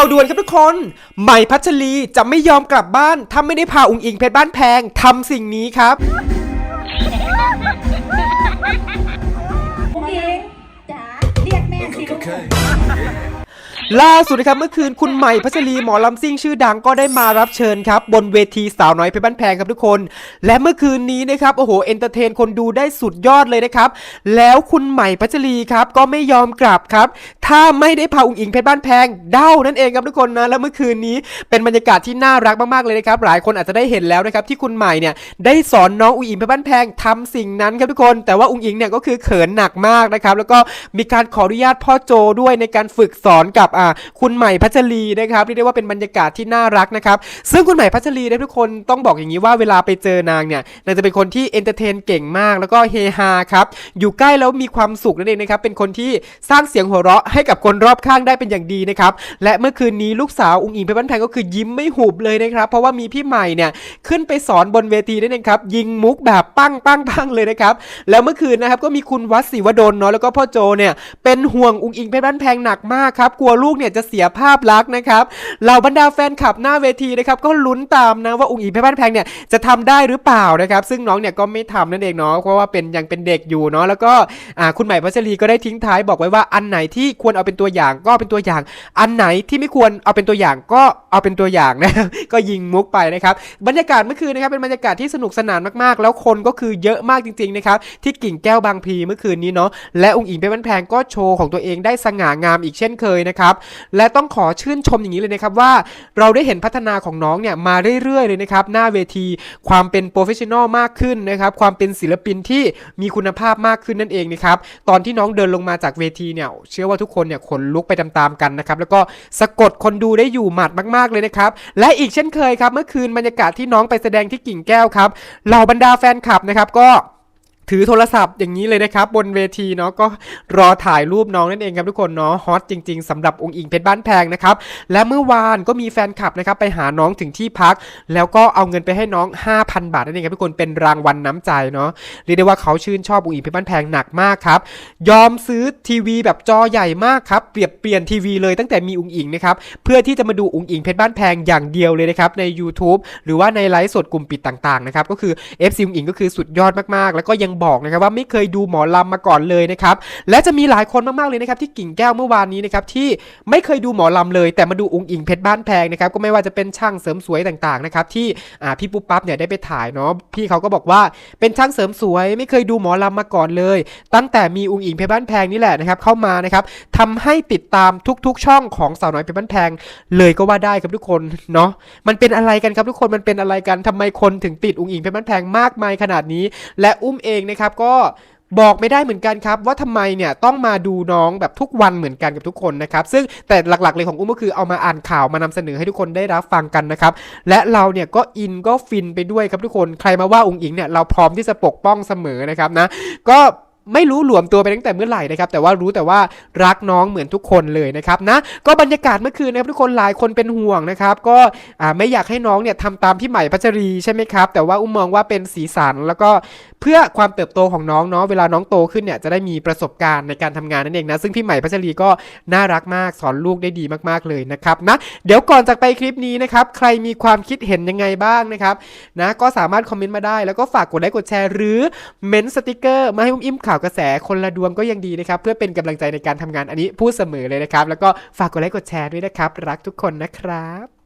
าวด่วนครับทุกคน ใหม่พัชรีจะไม่ยอมกลับบ้าน ถ้าไม่ได้พาอุงอิงเพชรบ้านแพงทำสิ่งนี้ครับคุณเองจ๋าเรียกแม่สิลูกล่าสุดนะครับเมื่อคืนคุณใหม่พัชรีหมอลำซิ่งชื่อดังก็ได้มารับเชิญครับบนเวทีสาวน้อยเพชรบ้านแพงครับทุกคน และเมื่อคืนนี้นะครับโอ้โหเอนเตอร์เทนคนดูได้สุดยอดเลยนะครับ แล้วคุณใหม่พัชรีครับก็ไม่ยอมกลับครับ ถ้าไม่ได้พาอุงอิงเพชรบ้านแพงเด้านั่นเองครับทุกคนนะแล้วเมื่อคืนนี้เป็นบรรยากาศที่น่ารักมากๆเลยนะครับหลายคนอาจจะได้เห็นแล้วนะครับที่คุณใหม่เนี่ยได้สอนน้องอุงอิงเพชรบ้านแพงทำสิ่งนั้นครับทุกคน แต่ว่าอุงอิงเนี่ยก็คือเขินหนักมากนะครับแล้วก็มีการขออนุญาตพ่อโจด้วยในการฝึกสอนกับอ่าคุณใหม่พัชรีนะครับเรียกได้ว่าเป็นบรรยากาศที่น่ารักนะครับซึ่งคุณใหม่พัชรีนะทุกคนต้องบอกอย่างนี้ว่าเวลาไปเจอนางเนี่ยนางจะเป็นคนที่เอนเตอร์เทนเก่งมากแล้วก็เฮฮาครับอยู่ใกล้แล้วมีความสุขนั่นเองนะครับเป็นคนที่สร้างเสียงหัวเราะใให้กับคนรอบข้างได้เป็นอย่างดีนะครับและเมื่อคืนนี้ลูกสาวอุงอิงเพชรบ้านแพงก็คือยิ้มไม่หุบเลยนะครับเพราะว่ามีพี่ใหม่เนี่ยขึ้นไปสอนบนเวทีนั่นเองครับยิงมุกแบบปั้งปั้งปังเลยนะครับแล้วเมื่อคืนนะครับก็มีคุณวัดศิวดลเนาะแล้วก็พ่อโจเนี่ยเป็นห่วงอุงอิงเพชรบ้านแพงหนักมากครับกลัวลูกเนี่ยจะเสียภาพลักษณ์นะครับเหล่าบรรดาแฟนคลับหน้าเวทีนะครับก็ลุ้นตามนะว่าอุงอิงเพชรบ้านแพงเนี่ยจะทำได้หรือเปล่านะครับซึ่งน้องเนี่ยก็ไม่ทำนั่นเองเนาะเพราะว่าเป็นยังเป็นเด็กอยู่เนาะแล้วก็คุณใหม่พัชรีก็ได้ทิ้งท้ายบอกไว้ว่าอันไหนที่ควรเอาเป็นตัวอย่างก็เป็นตัวอย่าง อันไหนที่ไม่ควรเอาเป็นตัวอย่างก็ เอาเป็นตัวอย่างนะก็ยิงมุกไปนะครับบรรยากาศเมื่อคืนนะครับเป็นบรรยากาศที่สนุกสนานมากๆ แล้วคนก็คือเยอะมากจริงๆนะครับที่กิ่งแก้วบางพีเมื่อคืนนี้เนาะและองค์อิงเพชรบ้านแพงก็โชว์ของตัวเองได้สง่างามอีกเช่นเคยนะครับและต้องขอชื่นชมอย่างนี้เลยนะครับว่าเราได้เห็นพัฒนาของน้องเนี่ยมาเรื่อยๆเลยนะครับหน้าเวทีความเป็นโปรเฟชชั่นอลมากขึ้นนะครับความเป็นศิลปินที่มีคุณภาพมากขึ้นนั่นเองนะครับตอนที่น้องเดินลงมาจากเวทีเนี่ยเชื่อว่าทุกคนเนี่ยขนลุกไปตามๆกันนะครับแล้วก็สะกดคนดูได้อยู่หมัดมากๆเลยนะครับ และอีกเช่นเคยครับ เมื่อคืนบรรยากาศที่น้องไปแสดงที่กิ่งแก้วครับเหล่าบรรดาแฟนคลับนะครับก็ ถือโทรศัพท์อย่างนี้เลยนะครับ บนเวทีเนาะก็รอถ่ายรูปน้องนั่นเองครับทุกคนเนาะฮอตจริง ๆสำหรับองค์อิงเพชรบ้านแพงนะครับและเมื่อวานก็มีแฟนคลับนะครับไปหาน้องถึงที่พัก แล้วก็เอาเงินไปให้น้อง 5,000 บาทนั่นเองครับทุกคนเป็นรางวัลน้ำใจเนาะเรียกได้ว่าเขาชื่นชอบองค์อิงเพชรบ้านแพงหนักมากครับยอมซื้อทีวีแบบจอใหญ่มากครับเปรียบเปลี่ยนทีวีเลยตั้งแต่มีองค์อิงนะครับเพื่อที่จะมาดูองค์อิงเพชรบ้านแพงอย่างเดียวเลยนะครับใน YouTube หรือว่าในไลฟ์สดกลุ่มปิดต่างๆนะครับก็คือ FC องค์อิงก็คือสุดยอดมากๆ แล้วก็ยังบอกนะครับว่าไม่เคยดูหมอลำมาก่อนเลยนะครับและจะมีหลายคนมากๆเลยนะครับที่กิ่งแก้วเมื่อวานนี้นะครับที่ไม่เคยดูหมอลำเลย แต่มาดูองค์อิงเพชรบ้านแพงนะครับก็ไม่ว่าจะเป็นช่างเสริมสวยต่างๆนะครับที่พี่ปุ๊บปั๊บเนี่ยได้ไปถ่ายเนาะพี่เขาก็บอกว่าเป็นช่างเสริมสวย ไม่เคยดูหมอลำมาก่อนเลย ตั้งแต่มีองค์อิงเพชรบ้านแพงนี่แหละนะครับเข้ามานะครับทำให้ติดตามทุกๆ ช่องของสาวน้อยเพชรบ้านแพงเลยก็ว่าได้ครับทุกคนเนาะมันเป็นอะไรกันครับทุกคนมันเป็นอะไรกันทำไมคนถึงติดองค์อิงเพชรบ้านแพงมากมายขนาดนี้ และอุ้มเองนะครับก็บอกไม่ได้เหมือนกันครับว่าทำไมเนี่ยต้องมาดูน้องแบบทุกวันเหมือนกันกับทุกคนนะครับซึ่งแต่หลักๆเลยของอุ้มก็คือเอามาอ่านข่าวมานำเสนอให้ทุกคนได้รับฟังกันนะครับและเราเนี่ยก็อินก็ฟินไปด้วยครับทุกคนใครมาว่าองค์อิงเนี่ยเราพร้อมที่จะปกป้องเสมอนะครับนะก็ไม่รู้หลวมตัวไปตั้งแต่เมื่อไหร่นะครับ แต่ว่ารู้แต่ว่ารักน้องเหมือนทุกคนเลยนะครับนะก็บรรยากาศเมื่อคืนนะครับทุกคนหลายคนเป็นห่วงนะครับ ก็ไม่อยากให้น้องเนี่ยทำตามพี่ใหม่พัชรีใช่ไหมครับ แต่ว่าอุ้มมองว่าเป็นสีสันแล้วก็ เพื่อความเติบโตของน้องเนาะเวลาน้องโตขึ้นเนี่ยจะได้มีประสบการณ์ในการทำงานนั่นเองนะซึ่งพี่ใหม่พัชรีก็น่ารักมากสอนลูกได้ดีมากๆเลยนะครับนะเดี๋ยวก่อนจากไปคลิปนี้นะครับใครมีความคิดเห็นยังไงบ้างนะครับนะก็สามารถคอมเมนต์มาได้ แล้วก็ฝากกดไลค์กดแชร์หรือเมนต์สติกเกอร์มาให้อุ้มอิ่มข่าวกระแสคนละดวงก็ยังดีนะครับเพื่อเป็นกำลังใจในการทำงานอันนี้พูดเสมอเลยนะครับแล้วก็ฝากกดไลค์กดแชร์ด้วยนะครับรักทุกคนนะครับ